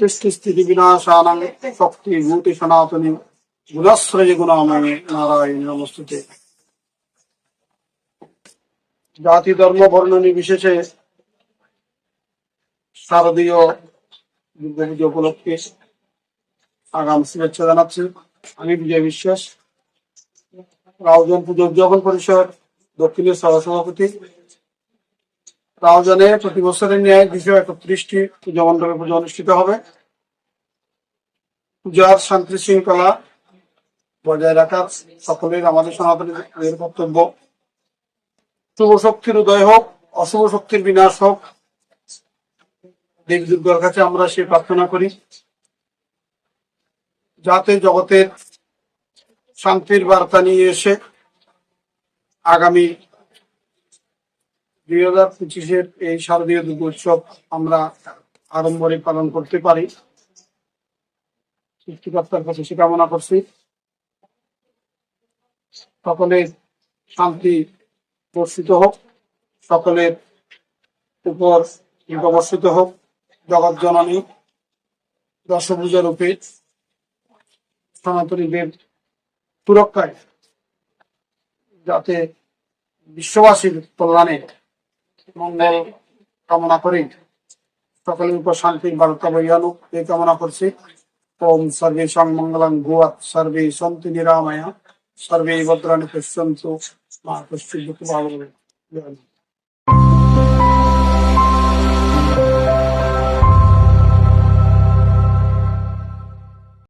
সৃষ্টি স্থিতি বিনাশানাং শক্তি, ভূতি, সনাতনী, গুণাশ্রয় গুণাময় নারায়ণ নমস্তুতে। জাতি, ধর্ম, বর্ণ নির্বিশেষে শারদীয় দুর্গাপুজো উপলক্ষে আগাম শুভেচ্ছা জানাচ্ছি। আমি বিজয় বিশ্বাস, রাউজান পুজো উদযাপন পরিষদ, দক্ষিণের সহসভাপতি রাউজানে প্রতি বছরের ন্যায় দুশো একত্রিশটি পূজা পুজো অনুষ্ঠিত হবে। পূজার শান্তি শৃঙ্খলা বজায় রাখার সকলের আমাদের সনাতনীদের কর্তব্য। শুভ শক্তির উদয় হোক, অশুভ শক্তির বিনাশ হোক। দেবী দুর্গার কাছে আমরা সে প্রার্থনা করি। যাতে জগতের শান্তির বার্তা নিয়ে এসে আগামী দুই হাজার পঁচিশের এই শারদীয় দুর্গোৎসব আমরা আড়ম্বরে পালন করতে পারি। সৃষ্টিকর্তার কাছে সে কামনা করছি। সকলের শান্তি বর্ষিত হোক, সকলের উপর বর্ষিত হোক, জগৎ জননী, দশভূজা রূপে সনাতনীদের সুরক্ষায় যাতে বিশ্ববাসীর কল্যাণে মঙ্গল কামনা করি। সকলের উপর শান্তি বার্তা বইয়ালু এই কামনা করছি। ওম সর্বে মঙ্গলং ভুয়াত সর্বে সন্তু নিরাময়া, সর্বে ভদ্রাণী পশ্যন্তু, মা পশ্চিম ভালো।